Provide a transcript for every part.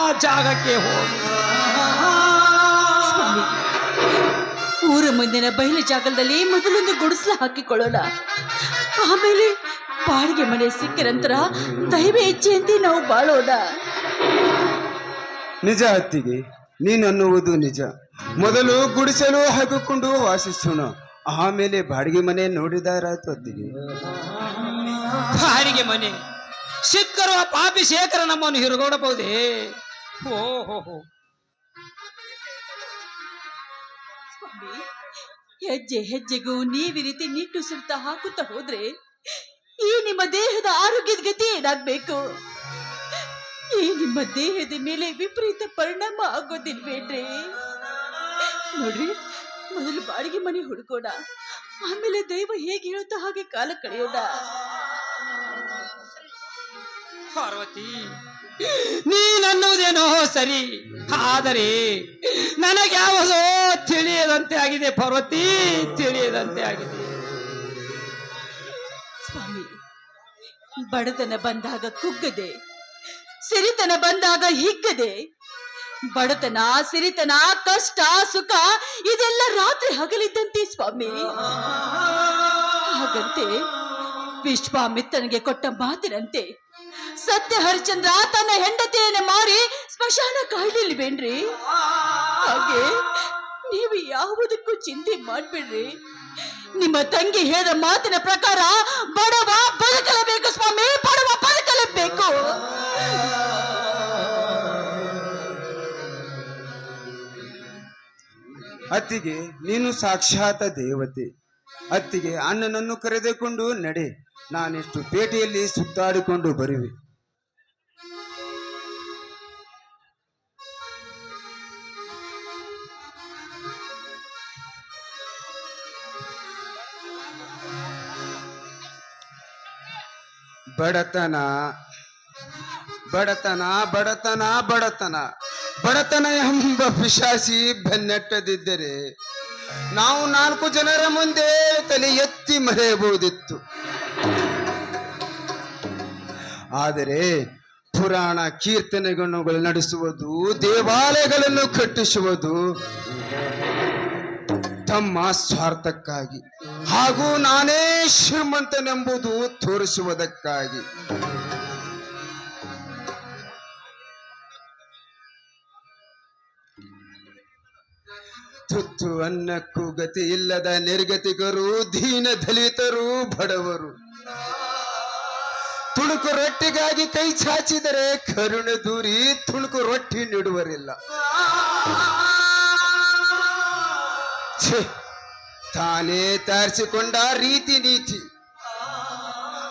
ಆ ಜಾಗಕ್ಕೆ ಹೋಗಿ. ಊರ ಮುಂದಿನ ಬಯಲು ಜಾಗದಲ್ಲಿ ಮೊದಲೊಂದು ಗುಡಿಸಲು ಹಾಕಿಕೊಳ್ಳೋಣ. ಆಮೇಲೆ ಬಾಡಿಗೆ ಮನೆ ಸಿಕ್ಕ ನಂತರ ದೈವ ಇಚ್ಛೆಯಂತೆ ನಾವು ಬಾಳೋಣ. ನಿಜ ಅತ್ತಿಗೆ ನೀನನ್ನುವುದು ನಿಜ. ಮೊದಲು ಗುಡಿಸಲು ಹಾಕಿಕೊಂಡು ವಾಸಿಸೋಣ. ಆಮೇಲೆ ಬಾಡಿಗೆ ಮನೆ ನೋಡಿದಾರಾಯ್ತು ಅತ್ತಿಗೆ. ಬಾಡಿಗೆ ಮನೆ ಸಿಕ್ಕರು ಆ ಪಾಪಿ ಶೇಖರ ನಮ್ಮನ್ನು ಹಿರುಗೋಡಬಹುದೇ? ಓ ಹೋ ಹೋ. ಸ್ವಾಮಿ, ಹೆಜ್ಜೆ ಹೆಜ್ಜೆಗೂ ನೀವಿ ರೀತಿ ನಿಟ್ಟುಸಿರ್ತಾ ಹಾಕುತ್ತಾ ಹೋದ್ರೆ ಈ ನಿಮ್ಮ ದೇಹದ ಆರೋಗ್ಯದ ಗತಿ ಏನಾಗ್ಬೇಕು ಈ ನಿಮ್ಮ ದೇಹದ ಮೇಲೆ ವಿಪರೀತ ಪರಿಣಾಮ ಆಗೋದಿಲ್ವೇನ್ರಿ ನೋಡ್ರಿ, ಮೊದಲು ಬಾಡಿಗೆ ಮನೆ ಹುಡುಕೋಣ, ಆಮೇಲೆ ದೈವ ಹೇಗೆ ಹೇಳುತ್ತೋ ಹಾಗೆ ಕಾಲ ಕಳೆಯೋಣ. ನೀನನ್ನುವುದೇನೋ ಸರಿ. ಆದರೆ ನನಗ್ಯಾವುದೋ ತಿಳಿಯದಂತೆ ಆಗಿದೆ ಪಾರ್ವತಿ, ತಿಳಿಯದಂತೆ ಆಗಿದೆ. ಸ್ವಾಮಿ, ಬಡತನ ಬಂದಾಗ ಕುಗ್ಗದೆ, ಸಿರಿತನ ಬಂದಾಗ ಹಿಗ್ಗದೆ, ಬಡತನ, ಸಿರಿತನ, ಕಷ್ಟ, ಸುಖ, ಇದೆಲ್ಲ ರಾತ್ರಿ ಹಗಲಿದ್ದಂತೆ ಸ್ವಾಮಿ. ಹಾಗಂತೆ ವಿಶ್ವಾಮಿತ್ರನಿಗೆ ಕೊಟ್ಟ ಮಾತಿನಂತೆ ಸತ್ಯ ಹರಿಚಂದ್ರ ತನ್ನ ಹೆಂಡತಿಯನ್ನು ಮಾರಿ ಸ್ಮಶಾನ ಕಾಯ್ಲಿಲ್ವೇನ್ರಿ ಹಾಗೆ ನೀವು ಯಾವುದಕ್ಕೂ ಚಿಂತೆ ಮಾಡ್ಬೇಡ್ರಿ. ನಿಮ್ಮ ತಂಗಿ ಹೇಳಿದ ಮಾತಿನ ಪ್ರಕಾರ ಬಡವ ಬದುಕಲೇಬೇಕು ಸ್ವಾಮಿ, ಬಡವ ಬದುಕಲೇಬೇಕು. ಅತ್ತಿಗೆ, ನೀನು ಸಾಕ್ಷಾತ್ ದೇವತೆ. ಅತ್ತಿಗೆ ಅಣ್ಣನನ್ನು ಕರೆದುಕೊಂಡು ನಡೆ. ನಾನೆಷ್ಟು ಪೇಟೆಯಲ್ಲಿ ಸುತ್ತಾಡಿಕೊಂಡು ಬರುವೆ. ಬಡತನ. ಬಡತನ ಬಡತನ ಬಡತನ. ಬಡತನ ಎಂಬ ಪಿಶಾಸಿ ಬೆನ್ನಟ್ಟದಿದ್ದರೆ ನಾವು ನಾಲ್ಕು ಜನರ ಮುಂದೆ ತಲೆ ಎತ್ತಿ ಮರೆಯಬಹುದಿತ್ತು. ಆದರೆ ಪುರಾಣ ಕೀರ್ತನೆಗಳನ್ನು ನಡೆಸುವುದು, ದೇವಾಲಯಗಳನ್ನು ಕಟ್ಟಿಸುವುದು ತಮ್ಮ ಸ್ವಾರ್ಥಕ್ಕಾಗಿ. ಹಾಗೂ ನಾನೇ ಶ್ರೀಮಂತನೆಂಬುದು ತೋರಿಸುವುದಕ್ಕಾಗಿ. ತುತ್ತು ಅನ್ನಕ್ಕೂ ಗತಿ ಇಲ್ಲದ ನಿರ್ಗತಿಗರು ದೀನ ದಲಿತರು, ಬಡವರು. ತುಣುಕು ರೊಟ್ಟಿಗಾಗಿ ಕೈ ಚಾಚಿದರೆ ಕರುಣೆ ದೂರಿ ತುಣುಕು ರೊಟ್ಟಿ ನೀಡುವರಿಲ್ಲ. ತಾನೇ ತಯಾರಿಸಿಕೊಂಡ ರೀತಿ ನೀತಿ.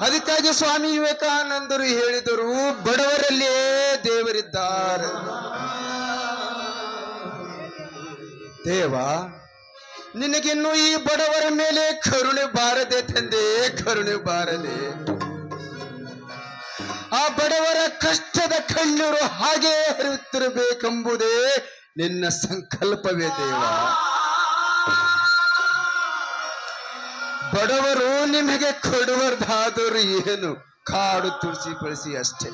ಅದಕ್ಕಾಗಿ ಸ್ವಾಮಿ ವಿವೇಕಾನಂದರು ಹೇಳಿದರು ಬಡವರಲ್ಲೇ ದೇವರಿದ್ದಾರೆ. ದೇವ, ನಿನಗಿನ್ನು ಈ ಬಡವರ ಮೇಲೆ ಕರುಣೆ ಬಾರದೆ ತಂದೆ, ಕರುಣೆ ಬಾರದೆ. ಆ ಬಡವರ ಕಷ್ಟದ ಕಣ್ಣೀರು ಹಾಗೆ ಹರಿಯುತ್ತಿರಬೇಕೆಂಬುದೇ ನಿನ್ನ ಸಂಕಲ್ಪವೇ ದೇವ. ಬಡವರು ನಿಮಗೆ ಕೊಡುವರ್ದಾದರೂ ಏನು? ಕಾಡು ತುಳಸಿ ಬಳಸಿ ಅಷ್ಟೇ.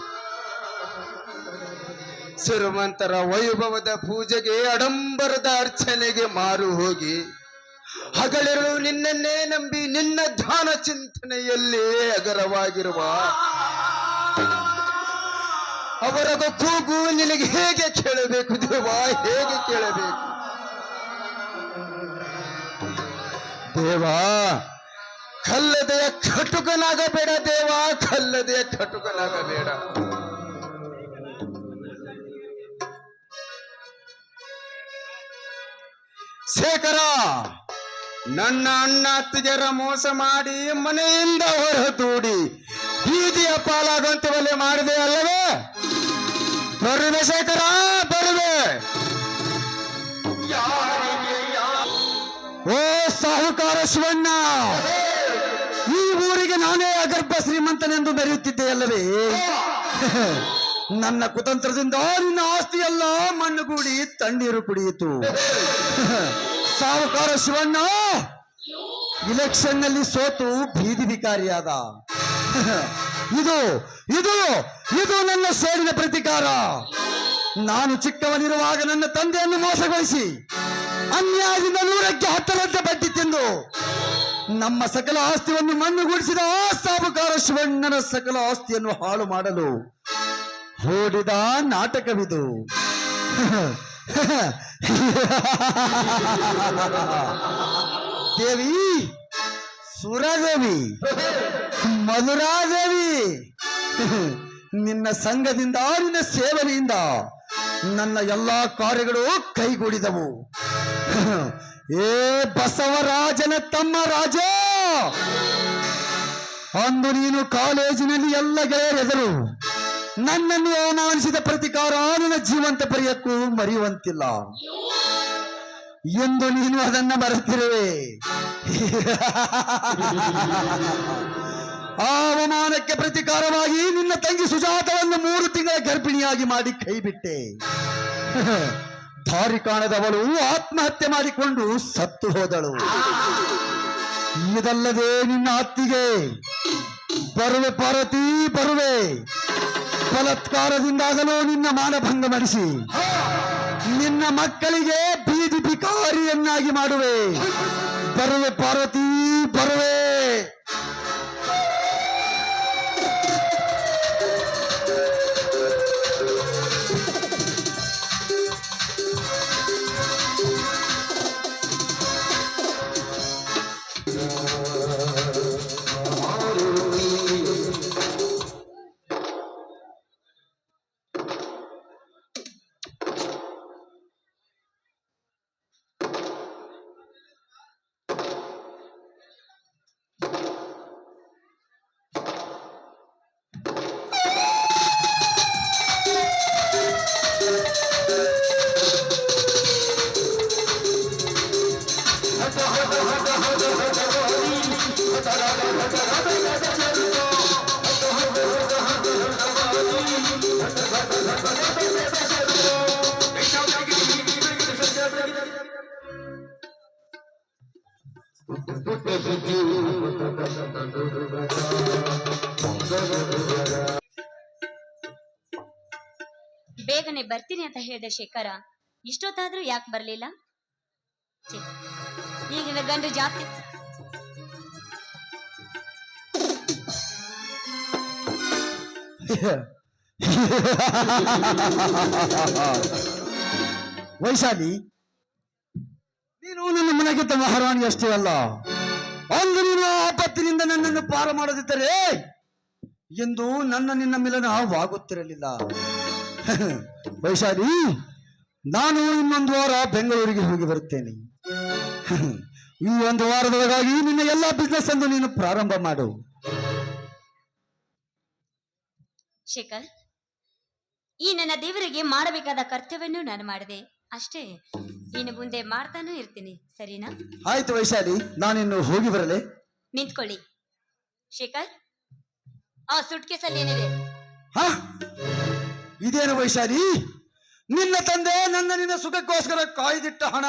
ಶ್ರೀಮಂತರ ವೈಭವದ ಪೂಜೆಗೆ ಅಡಂಬರದ ಅರ್ಚನೆಗೆ ಮಾರು ಹೋಗಿ ಹಗಳರು ನಿನ್ನನ್ನೇ ನಂಬಿ ನಿನ್ನ ಧ್ಯಾನ ಚಿಂತನೆಯಲ್ಲಿ ಅಗರವಾಗಿರುವ ಅವರದ ಕೂಗು ನಿನಗೆ ಹೇಗೆ ಕೇಳಬೇಕು ದೇವ? ಹೇಗೆ ಕೇಳಬೇಕು? ದೇವಾ ಕಲ್ಲದೆಯ ಕಟುಕನಾಗಬೇಡ ದೇವ ಕಲ್ಲದೆಯ ಕಟುಕನಾಗಬೇಡ ಶೇಖರ, ನನ್ನ ಅಣ್ಣ ಅತ್ತಿಗೆರ ಮೋಸ ಮಾಡಿ ಮನೆಯಿಂದ ಹೊರ ತೂಡಿ ಬೀದಿಯ ಪಾಲಾಗಂತವಲ್ಲಿ ಮಾಡಿದೆ ಅಲ್ಲವೇ? ಬರುವೆ ಶೇಖರ, ಬರುವೆ. ಓ ಸಾಹುಕಾರ ಶಿವಣ್ಣ. ನಾನೇ ಅಗರ್ಭ ಶ್ರೀಮಂತನೆಂದು ಬೆರೆಯುತ್ತಿದ್ದೆ ಅಲ್ಲವೇ? ನನ್ನ ಕುತಂತ್ರದಿಂದ ನಿನ್ನ ಆಸ್ತಿಯೆಲ್ಲ ಮಣ್ಣುಗೂಡಿ ತಣ್ಣೀರು ಕುಡಿಯಿತು. ಸಾಹುಕಾರ ಶಿವಣ್ಣ ಇಲೆಕ್ಷನ್ನಲ್ಲಿ ಸೋತು ಬೀದಿ ವಿಕಾರಿಯಾದ. ಇದು ಇದು ಇದು ನನ್ನ ಸೇಡಿನ ಪ್ರತಿಕಾರ. ನಾನು ಚಿಕ್ಕವನಿರುವಾಗ ನನ್ನ ತಂದೆಯನ್ನು ಮೋಸಗೊಳಿಸಿ, ಅನ್ಯಾಯದಿಂದ ನೂರಕ್ಕೆ ಹತ್ತರಂತೆ ಬಡ್ಡಿ ತಿಂದು ನಮ್ಮ ಸಕಲ ಆಸ್ತಿಯನ್ನು ಮಣ್ಣುಗೂಡಿಸಿದ ಆ ಸಾಬುಕಾರ ಶಿವಣ್ಣನ ಸಕಲ ಆಸ್ತಿಯನ್ನು ಹಾಳು ಮಾಡಲು ಹೋಡಿದ ನಾಟಕವಿದು. ದೇವಿ, ಸುರದೇವಿ, ಮಧುರಾದೇವಿ, ನಿನ್ನ ಸಂಘದಿಂದ, ನಿನ್ನ ಸೇವನೆಯಿಂದ ನನ್ನ ಎಲ್ಲಾ ಕಾರ್ಯಗಳು ಕೈಗೂಡಿದವು. ಏ ಬಸವರಾಜನ ತಮ್ಮ ರಾಜ! ಅಂದು ನೀನು ಕಾಲೇಜಿನಲ್ಲಿ ಎಲ್ಲ ಗೆಳೆಯರೆದರು ನನ್ನನ್ನು ಅವಮಾನಿಸಿದ ಪ್ರತಿಕಾರ ನನ್ನ ಜೀವಂತ ಪರಿಯಕ್ಕೂ ಮರೆಯುವಂತಿಲ್ಲ. ಎಂದು ನೀನು ಅದನ್ನ ಮರೆತಿರುವೆ. ಆ ಅವಮಾನಕ್ಕೆ ಪ್ರತಿಕಾರವಾಗಿ ನಿನ್ನ ತಂಗಿ ಸುಜಾತವನ್ನು ಮೂರು ತಿಂಗಳ ಗರ್ಭಿಣಿಯಾಗಿ ಮಾಡಿ ಕೈಬಿಟ್ಟೆ ದಾರಿ ಕಾಣದವಳು ಆತ್ಮಹತ್ಯೆ ಮಾಡಿಕೊಂಡು ಸತ್ತು ಹೋದಳು. ಇದಲ್ಲದೆ ನಿನ್ನ ಅತ್ತಿಗೆ ಬರುವೆ ಪಾರ್ವತಿ ಬರುವೆ. ಬಲತ್ಕಾರದಿಂದಾಗಲೂ ನಿನ್ನ ಮಾನಭಂಗ ಮಾಡಿಸಿ. ನಿನ್ನ ಮಕ್ಕಳಿಗೆ ಬೀದಿ ಬಿಕಾರಿಯನ್ನಾಗಿ ಮಾಡುವೆ. ಬರುವೆ ಪಾರ್ವತಿ ಬರುವೆ. ಬೇಗನೆ ಬರ್ತೀನಿ ಅಂತ ಹೇಳಿದೆ ಶೇಖರ. ಇಷ್ಟೊತ್ತಾದ್ರೂ ಯಾಕೆ ಬರ್ಲಿಲ್ಲ? ಈಗಿನ ಗಂಡು ಜಾತಿ. ವೈಶಾಲಿ ನೀನು ನನ್ನ ಮನೆಗೆ ಮಹಾರಾಣಿ ಅಷ್ಟೇ ಅಲ್ಲ. ಅಂದು ನೀನು ಆಪತ್ತಿನಿಂದ ನನ್ನನ್ನು ಪಾರ ಮಾಡದಿದ್ದರೆ ಎಂದು ನನ್ನ ನಿನ್ನ ಮಿಲನವಾಗುತ್ತಿರಲಿಲ್ಲ ವೈಶಾಲಿ, ನಾನು ಇನ್ನೊಂದು ವಾರ ಬೆಂಗಳೂರಿಗೆ ಹೋಗಿ ಬರುತ್ತೇನೆ. ಈ ಒಂದು ವಾರದೊಳಗಾಗಿ ನಿನ್ನ ಎಲ್ಲಾ ಬಿಸ್ನೆಸ್ ಅನ್ನು ನೀನು ಪ್ರಾರಂಭ ಮಾಡು. ಶೇಖರ್, ಈ ನನ್ನ ದೇವರಿಗೆ ಮಾಡಬೇಕಾದ ಕರ್ತವ್ಯವನ್ನು ನಾನು ಮಾಡಿದೆ. ಅಷ್ಟೇ. ಇನ್ನು ಮುಂದೆ ಮಾಡ್ತಾನೂ ಇರ್ತೀನಿ ಸರಿನಾ? ಆಯ್ತು ವೈಶಾಲಿ ನಾನಿನ್ನು ಹೋಗಿ ಬರಲೇ? ನಿಂತ್ಕೊಳ್ಳಿ. ಶೇಖರ್ ಆ ಸುಟ್ಕೇಸಲ್ಲಿ ಏನಿದೆ? ಹ? ಇದೇನು ವೈಶಾಲಿ? ನಿನ್ನ ತಂದೆ ನನ್ನ ನಿನ್ನ ಸುಖಕ್ಕೋಸ್ಕರ ಕಾಯ್ದಿಟ್ಟ ಹಣ.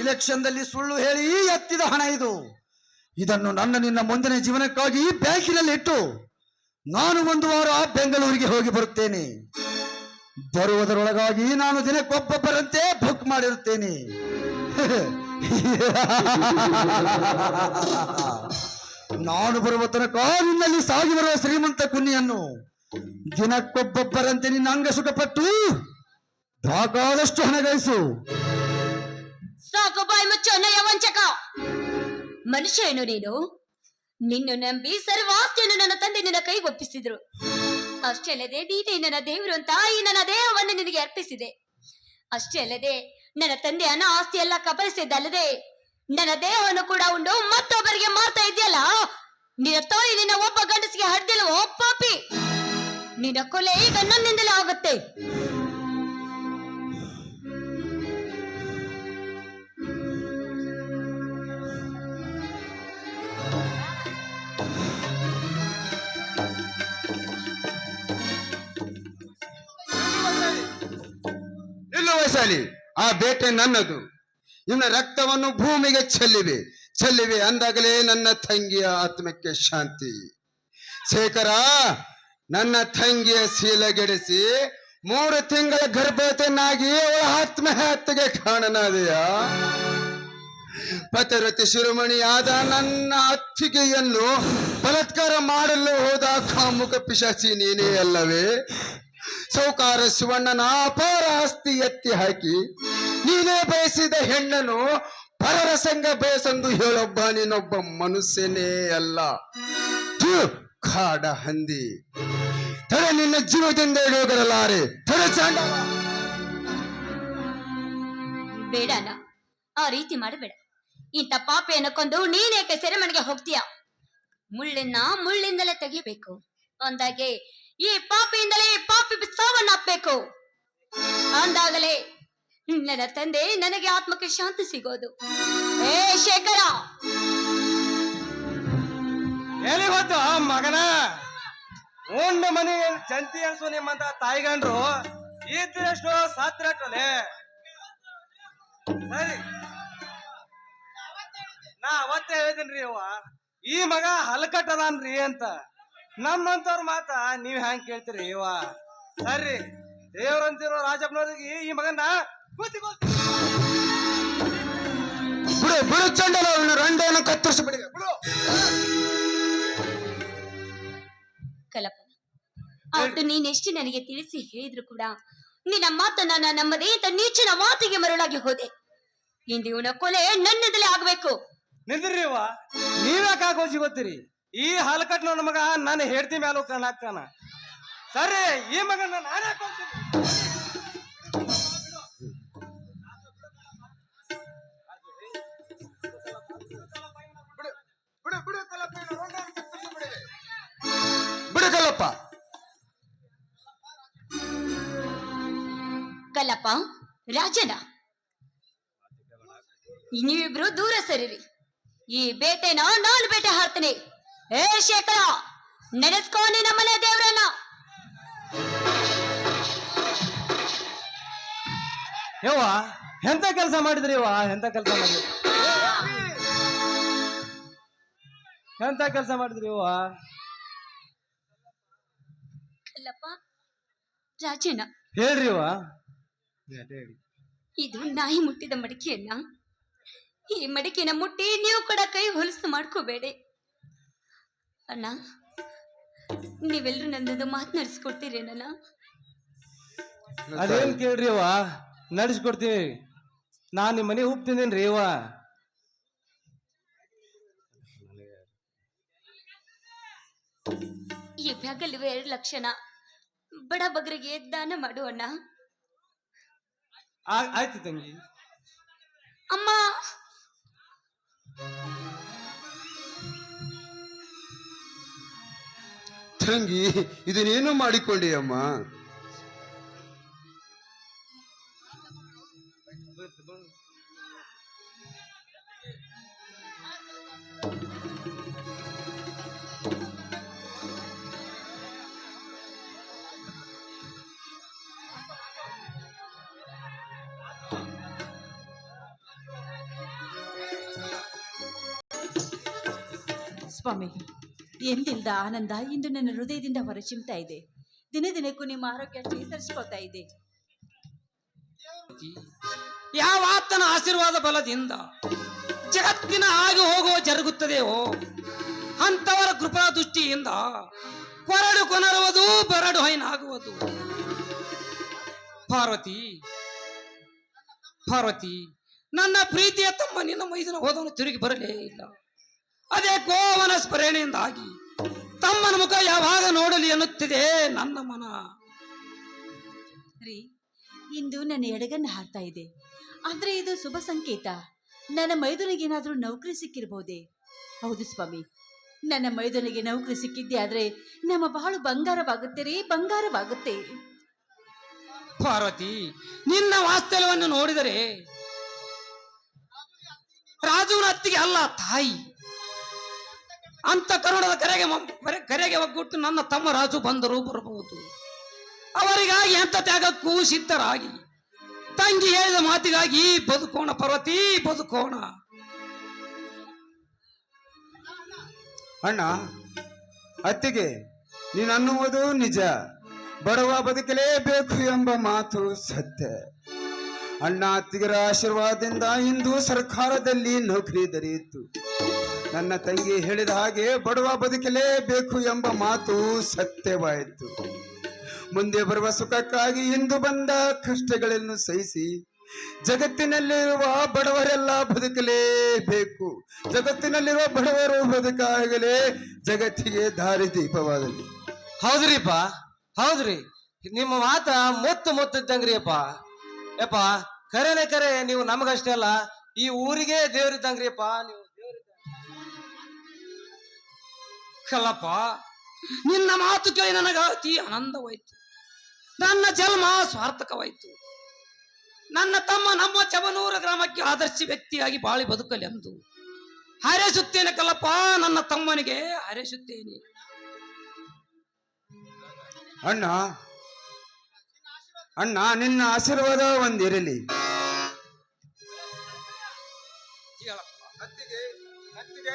ಇಲೆಕ್ಷನ್ದಲ್ಲಿ ಸುಳ್ಳು ಹೇಳಿ ಎತ್ತಿದ ಹಣ ಇದು. ಇದನ್ನು ನನ್ನ ನಿನ್ನ ಮುಂದಿನ ಜೀವನಕ್ಕಾಗಿ ಬ್ಯಾಂಕಿನಲ್ಲಿ ಇಟ್ಟು ನಾನು ಒಂದು ವಾರ ಬೆಂಗಳೂರಿಗೆ ಹೋಗಿ ಬರುತ್ತೇನೆ. ಬರುವುದರೊಳಗಾಗಿ ನಾನು ದಿನಕ್ಕೊಬ್ಬೊಬ್ಬರಂತೆ ಮಾಡಿರುತ್ತೇನೆ. ನಾನು ಬರುವ ತನಕ ನಿನ್ನಲ್ಲಿ ಸಾಗಿ ಬರುವ ಶ್ರೀಮಂತ ಕುನ್ನಿಯನ್ನು ದಿನಕ್ಕೊಬ್ಬೊಬ್ಬರಂತೆ ನಿನ್ನ ಅಂಗ ಸುಖಪಟ್ಟು ಬೇಕಾದಷ್ಟು ಹಣ ಗಳಿಸು. ಸಾಕು ಬಾಯಿ ಮುಚ್ಚು ಅನ್ನಯ್ಯ ವಂಚಕ. ಮನುಷ್ಯ ಏನು ನೀನು? ನಿನ್ನ ನಂಬಿ ಸರ್ವಾಸ್ತಿಯನ್ನು ನನ್ನ ತಂದೆ ನಿನ್ನ ಕೈಗೊಪ್ಪಿಸಿದ್ರು ಅಷ್ಟೇ ಅಲ್ಲದೆ ನೀನೇ ನನ್ನ ದೇವರು ಈ ನನ್ನ ದೇಹವನ್ನು ನಿನಗೆ ಅರ್ಪಿಸಿದೆ. ಅಷ್ಟೇ ಅಲ್ಲದೆ ನನ್ನ ತಂದೆ ಅನ್ನ ಆಸ್ತಿ ಎಲ್ಲ ಕಬಲಿಸಿದ್ದಲ್ಲದೆ ನನ್ನ ದೇಹವನ್ನು ಕೂಡ ಉಂಡು ಮತ್ತೊಬ್ಬರಿಗೆ ಮಾರ್ತಾ ಇದೆಯಲ್ಲ ನಿನ್ನ ತಾಯಿ ನಿನ್ನ ಒಬ್ಬ ಗಂಡಸಿಗೆ ಹಡ್ದಿಲ್ವೋ, ಪಾಪಿ? ನಿನ್ನ ಕೊಲೆ ಈಗ ನನ್ನಿಂದಲೇ ಆಗುತ್ತೆ. ಸರಿ ಆ ಬೇಟೆ ನನ್ನದು. ನಿನ್ನ ರಕ್ತವನ್ನು ಭೂಮಿಗೆ ಚೆಲ್ಲಿವೆ. ಚೆಲ್ಲಿವೆ ಅಂದಾಗಲೇ ನನ್ನ ತಂಗಿಯ ಆತ್ಮಕ್ಕೆ ಶಾಂತಿ. ಶೇಖರ, ನನ್ನ ತಂಗಿಯ ಶೀಲಗೆಡಿಸಿ ಮೂರು ತಿಂಗಳ ಗರ್ಭವತಿಯನ್ನಾಗಿ ಅವಳ ಆತ್ಮಹತ್ಯೆಗೆ ಕಾರಣನಾದೆಯ? ಪತಿರತಿ ಶಿರೋಮಣಿಯಾದ ನನ್ನ ಅತ್ತಿಗೆಯನ್ನು ಬಲತ್ಕಾರ ಮಾಡಲು ಹೋದ ಕಾಮುಕ ಪಿಶಾಚಿ ನೀನೇ ಅಲ್ಲವೇ? ಸೌಕಾರ ಶಿವಣ್ಣನ ಅಪಾರ ಆಸ್ತಿ ಎತ್ತಿ ಹಾಕಿ, ನೀನೇ ಬಯಸಿದ ಹೆಣ್ಣನು ಪರರ ಸಂಗ ಬಯಸಂದು ಹೇಳೊಬ್ಬ ನೀನೊಬ್ಬ ಮನುಷ್ಯನೇ ಅಲ್ಲ. ಕಾಡ ಹಂದಿ. ತಡ ನಿನ್ನ ಜೀವದಿಂದ ಹೋಗಲಾರೆ ತಡ ಚಾಂಡ ಬೇಡನ ಆ ರೀತಿ ಮಾಡಬೇಡ. ಇಂಥ ಪಾಪೆಯನ್ನು ಕೊಂದು ನೀನೇಕೆ ಸೆರೆಮನೆಗೆ ಹೋಗ್ತೀಯ? ಮುಳ್ಳಿನ ಮುಳ್ಳಿಂದಲೇ ತೆಗಿಬೇಕು. ಅಂದಾಗೆ ಈ ಪಾಪಿಯಿಂದಲೇ ಪಾಪಿ ಸಾವನ್ನಪ್ಪಬೇಕು. ಅಂದಾಗಲೇ ನನ್ನ ತಂದೆ ನನಗೆ ಆತ್ಮಕ್ಕೆ ಶಾಂತಿ ಸಿಗೋದು. ಏ ಶೇಖರ! ಎಲ್ಲಿ ಹೋತು ಮಗನ? ಉಂಡ ಮನೆ, ಜಂತಿ ಅನ್ಸು ನಿಮ್ಮಂತ ತಾಯಿಗಂಡ್ರು ಇದ್ದಷ್ಟು ಸಾತ್ರಟ್ಟಲೆ ಸರಿ. ನಾ ಅವತ್ತೇ ಹೇಳಿದಿನ್ರಿ ಅವ್ವ, ಈ ಮಗ ಹಲ್ಕಟ್ಟದಾನ್ರಿ ಅಂತ. ನಮ್ಮಂತವ್ರ ಮಾತ ನೀವ್ ಹ್ಯಾಂಗ್ ಕೇಳ್ತೀರಿ ಇವ ಸರಿ ದೇವ್ರಂತಿರೋ ರಾಜಪ್ಪನವ್ರಿಗೆ ಈ ಮಗನ ಬುದ್ಧಿ ಬುದ್ಧಿ ಬಿಡು ಬಿಡು ಚಂಡಲ ಅವನು ರಂಡವನ್ನು ಕತ್ತರಿಸಿ ಬಿಡಿ. ಬಿಡು. ಕಲಪ ಅವತ್ತು ನೀನೆಷ್ಟು ನನಗೆ ತಿಳಿಸಿ ಹೇಳಿದ್ರು ಕೂಡ ನಿನ್ನ ಮಾತನ್ನ ನನ್ನ ನಮ್ಮದೇ ಅಂತ ನೀಚಿನ ಮಾತಿಗೆ ಮರಳಾಗಿ ಹೋದೆ. ಇಂದು ಇವನ ಕೊಲೆ ನನ್ನದಲ್ಲೇ ಆಗ್ಬೇಕು. ನಿಂದ್ರಿ ನೀವ್ಯಾಕಾಗೋಜಿ ಗೊತ್ತೀರಿ? ಈ ಹಾಲು ನನ್ನ ಮಗ ನಾನು ಹೆಡ್ತಿ ಮ್ಯಾಲ ಕಣ್ ಹಾಕ್ತಾನ. ಸರಿ ಈ ಮಗನ ನಾನು ಯಾಕೆ ಹೋಗ್ತೀನಿ ಬಿಡು ಬಿಡು ಕಲ್ಲಪ್ಪ ಕಲ್ಲಪ್ಪ. ರಾಜನ? ನೀವಿಬ್ರು ದೂರ ಸರಿರಿ. ಈ ಬೇಟೆನ ನಾನು ಬೇಟೆ ಹಾಡ್ತೇನೆ. ಏ ಶೇಖರ ನೆನೆಸ್ಕೋ ನಮ್ಮನೆ ದೇವರನ್ನ. ಯವ್ವ ಎಂತ ಕೆಲಸ ಮಾಡಿದ್ರಿ ಯವ್ವ? ಎಂತ ಕೆಲಸ ಮಾಡಿದ್ರಿ? ಎಂತ ಕೆಲಸ ಮಾಡಿದ್ರಿ ಯವ್ವ? ಕಲ್ಲಪ್ಪ ರಾಜೇನ ಹೇಳ್ರಿ ಯವ್ವ. ಇದು ನಾಯಿ ಮುಟ್ಟಿದ ಮಡಿಕೆಯನ್ನ ಈ ಮಡಿಕೆನ ಮುಟ್ಟಿ ನೀವು ಕೂಡ ಕೈ ಹೊಲಸು ಮಾಡ್ಕೋಬೇಡಿ. ಅಣ್ಣ ನೀವೆಲ್ಲರೂ ನನ್ನದು ಮಾತನಾಡಿಸ್ಕೊಡ್ತೀರೇನಣ್ಣ ಅದೇನ್ ಕೇಳ್ರಿ ಅವ್ವ? ನಡೆಸ್ಕೊಡ್ತೀವಿ ನಾನ್ ನಿಮ್ ಮನೆ ಉಪ್ಪು ತಿಂದೇನ್ರಿ ಯವ್ವ ಈ ಬ್ಯಾಗಲ್ಲಿವೆ ಎರಡು ಲಕ್ಷಣ. ಬಡ ಬಗ್ರಿಗೆ ದಾನ ಮಾಡು ಅಣ್ಣ. ಆ- ಆಯ್ತು ತಂಗಿ. ಅಮ್ಮ! ತಂಗಿ ಇದನ್ನೇನು ಮಾಡಿಕೊಂಡಿ ಅಮ್ಮ. ಸ್ವಾಮಿ ಎಂದಿಲ್ದ ಆನಂದ? ಇಂದು ನನ್ನ ಹೃದಯದಿಂದ ಹೊರಚಿಮ್ತಾ ಇದೆ. ದಿನೇ ದಿನಕ್ಕೂ ನಿಮ್ಮ ಆರೋಗ್ಯ ಚೇತರಿಸ್ಕೊಳ್ತಾ ಇದೆ. ಯಾವ ಆತನ ಆಶೀರ್ವಾದ ಬಲದಿಂದ ಜಗತ್ತಿನ ಆಗಿ ಹೋಗುವ ಜರುಗುತ್ತದೆಯೋ ಅಂತವರ ಕೃಪಾ ದೃಷ್ಟಿಯಿಂದ ಕೊರಡು ಕೊನರುವುದು, ಬೆರಡು ಹೈನಾಗುವುದು. ಪಾರ್ವತಿ ಪಾರ್ವತಿ, ನನ್ನ ಪ್ರೀತಿಯ ತಮ್ಮ ನಿನ್ನ ಮೈದಿನ ಹೋದವನು ತಿರುಗಿ ಬರಲೇ ಇಲ್ಲ. ಅದೇ ಕೋವನ ಸ್ಮರಣೆಯಿಂದಾಗಿ ತಮ್ಮನ ಮುಖ ಯಾವಾಗ ನೋಡಲಿ ಎನ್ನುತ್ತಿದೆ ನನ್ನ ಮನ. ರೀ ಇಂದು ನನ್ನ ಎಡಗನ್ನ ಹಾರ್ತಾ ಇದೆ. ಆದ್ರೆ ಇದು ಶುಭ ಸಂಕೇತ. ನನ್ನ ಮೈದುನಿಗೇನಾದ್ರೂ ನೌಕರಿ ಸಿಕ್ಕಿರ್ಬೋದೇ? ಹೌದು ಸ್ವಾಮಿ ನನ್ನ ಮೈದುನಿಗೆ ನೌಕರಿ ಸಿಕ್ಕಿದ್ದೆ ಆದ್ರೆ ನಮ್ಮ ಬಹಳ ಬಂಗಾರವಾಗುತ್ತೆ ರೀ ಬಂಗಾರವಾಗುತ್ತೆ. ಪಾರ್ವತಿ ನಿನ್ನ ವಾಸ್ತವ್ಯವನ್ನು ನೋಡಿದರೆ ರಾಜುನ ಅತ್ತಿಗೆ ಅಲ್ಲ ತಾಯಿ. ಅಂತ ಕರುಣದ ಕರೆಗೆ ಕರೆಗೆ ಒಗ್ಗುಟ್ಟು ನನ್ನ ತಮ್ಮ ರಾಜು ಬಂದರು ಬರಬಹುದು. ಅವರಿಗಾಗಿ ಅಂತ ತ್ಯಾಗಕ್ಕೂ ಸಿದ್ಧರಾಗಿ. ತಂಗಿ ಹೇಳಿದ ಮಾತಿಗಾಗಿ ಬದುಕೋಣ ಪರ್ವತಿ, ಬದುಕೋಣ. ಅಣ್ಣ, ಅತ್ತಿಗೆ, ನೀನನ್ನುವುದು ನಿಜ. ಬಡವ ಬದುಕಲೇಬೇಕು ಎಂಬ ಮಾತು ಸತ್ಯ. ಅಣ್ಣ, ಅತ್ತಿಗರ ಆಶೀರ್ವಾದದಿಂದ ಇಂದು ಸರ್ಕಾರದಲ್ಲಿ ನೌಕರಿ ದೊರೆಯಿತು. ನನ್ನ ತಂಗಿ ಹೇಳಿದ ಹಾಗೆ ಬಡವ ಬದುಕಲೇಬೇಕು ಎಂಬ ಮಾತು ಸತ್ಯವಾಯಿತು. ಮುಂದೆ ಬರುವ ಸುಖಕ್ಕಾಗಿ ಇಂದು ಬಂದ ಕಷ್ಟಗಳನ್ನು ಸಹಿಸಿ ಜಗತ್ತಿನಲ್ಲಿರುವ ಬಡವರೆಲ್ಲ ಬದುಕಲೇಬೇಕು ಜಗತ್ತಿನಲ್ಲಿರುವ ಬಡವರು ಬದುಕಾಗಲೇ ಜಗತ್ತಿಗೆ ದಾರಿದೀಪವಾಗಲಿ ಹೌದ್ರಿಪ್ಪ, ಹೌದ್ರಿ. ನಿಮ್ಮ ಮಾತ ಮುತ್ತು ಮುತ್ತಿದ್ದಂಗ್ರಿ ಅಪ್ಪ ಯಪ್ಪ, ಕರೆನೆ ಕರೆ, ನೀವು ನಮಗಷ್ಟೇ ಅಲ್ಲ, ಈ ಊರಿಗೆ ದೇವ್ರಿದ್ದಂಗ್ರಿಯಪ್ಪ, ನೀವು ಕಲ್ಲಪ್ಪ ನಿನ್ನ ಮಾತು ಕೇಳಿ ನನಗ ಅತಿ ಆನಂದವಾಯಿತು. ನನ್ನ ಜನ್ಮ ಸ್ವಾರ್ಥಕವಾಯಿತು. ನನ್ನ ತಮ್ಮ ನಮ್ಮ ಚಬನೂರ ಗ್ರಾಮಕ್ಕೆ ಆದರ್ಶ ವ್ಯಕ್ತಿಯಾಗಿ ಬಾಳಿ ಬದುಕಲಿ ಎಂದು ಹಾರೈಸುತ್ತೇನೆ ಕಲ್ಲಪ್ಪ ನನ್ನ ತಮ್ಮನಿಗೆ ಹಾರೈಸುತ್ತೇನೆ. ಅಣ್ಣ ಅಣ್ಣ ನಿನ್ನ ಆಶೀರ್ವಾದ ಒಂದಿರಲಿ.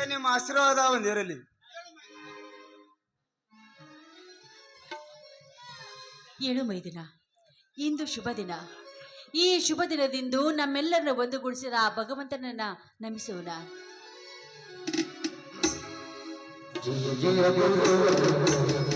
ನಿಮ್ಮ ಆಶೀರ್ವಾದ ಒಂದಿರಲಿ. ಏಳು ಮೈದಿನ ಇಂದು ಶುಭ ದಿನ. ಈ ಶುಭ ದಿನದಿಂದು ನಮ್ಮೆಲ್ಲರನ್ನ ಒಂದುಗೂಡಿಸಿದ ಆ ಭಗವಂತನನ್ನ ನಮಿಸೋಣ. ಜಯ ಜಯ.